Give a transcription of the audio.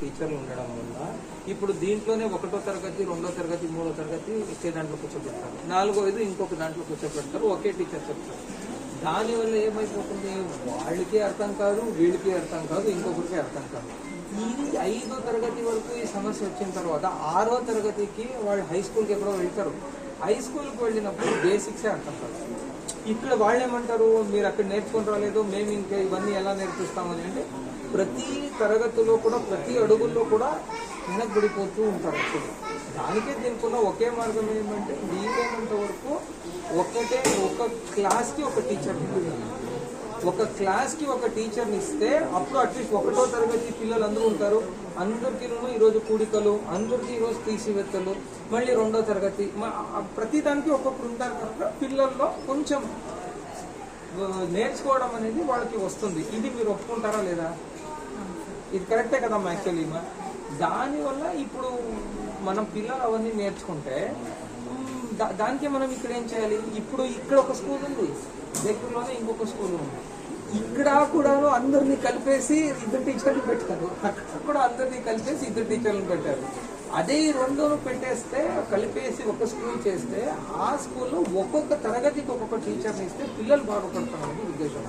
టీచర్లు ఉండడం వల్ల ఇప్పుడు దీంట్లోనే ఒకటో తరగతి రెండో తరగతి మూడో తరగతి ఇచ్చే దాంట్లో కూర్చోబెడతారు. నాలుగో ఐదు ఇంకొక దాంట్లో కూర్చోబెడతారు. ఒకే టీచర్ చెప్తారు. దానివల్ల ఏమైపోతుంది? వాళ్ళకి అర్థం కాదు వీళ్ళకి అర్థం కాదు ఇంకొకరికి అర్థం కాదు. ఇది ఐదో తరగతి వరకు ఈ సమస్య వచ్చిన తర్వాత ఆరో తరగతికి వాళ్ళు హై స్కూల్కి ఎప్పుడో వెళ్తారు. హై స్కూల్కి వెళ్ళినప్పుడు బేసిక్సే అర్థం కాదు. ఇక్కడ వాళ్ళు ఏమంటారు మీరు అక్కడ నేర్చుకుని రాలేదు మేము ఇంకా ఇవన్నీ ఎలా నేర్పిస్తామని అంటే ప్రతి తరగతిలో కూడా ప్రతి అడుగుల్లో కూడా వెనకబడిపోతూ ఉంటారు యాక్చువల్లీ దానికే దీనికున్న ఒకే మార్గం ఏమంటే వీలైనంత వరకు ఒక్కటే ఒక క్లాస్కి ఒక టీచర్ ఒక క్లాస్కి ఒక టీచర్ని ఇస్తే అప్పుడు అట్లీస్ట్ ఒకటో తరగతి పిల్లలు అందరూ ఉంటారు అందరికీ ఈరోజు కూడికలు అందరికీ ఈరోజు తీసివేత్తలు మళ్ళీ రెండో తరగతి. ప్రతి దానికి ఒక్కొక్కరు ఉంటారు కనుక పిల్లల్లో కొంచెం నేర్చుకోవడం అనేది వాళ్ళకి వస్తుంది. ఇది మీరు ఒప్పుకుంటారా లేదా? ఇది కరెక్టే కదమ్మా యాక్చువల్లీ దానివల్ల ఇప్పుడు మనం పిల్లలు అవన్నీ నేర్చుకుంటే దానికే దా- దానికి మనం ఇక్కడ ఏం చేయాలి? ఇప్పుడు ఇక్కడ ఒక స్కూల్ ఉంది. దగ్గరలోనే ఇంకొక స్కూల్ ఉంది. ఇక్కడ కూడా అందరినీ కలిపేసి ఇద్దరు టీచర్లు పెట్టారు. అక్కడ కూడా అందరినీ కలిపేసి ఇద్దరు టీచర్లు పెట్టారు. అదే ఈ రెండు పెట్టేస్తే కలిపేసి ఒక స్కూల్ చేస్తే ఆ స్కూల్లో ఒక్కొక్క తరగతికి ఒక్కొక్క టీచర్ని ఇస్తే పిల్లలు బాగుపడతారని ఉద్దేశం.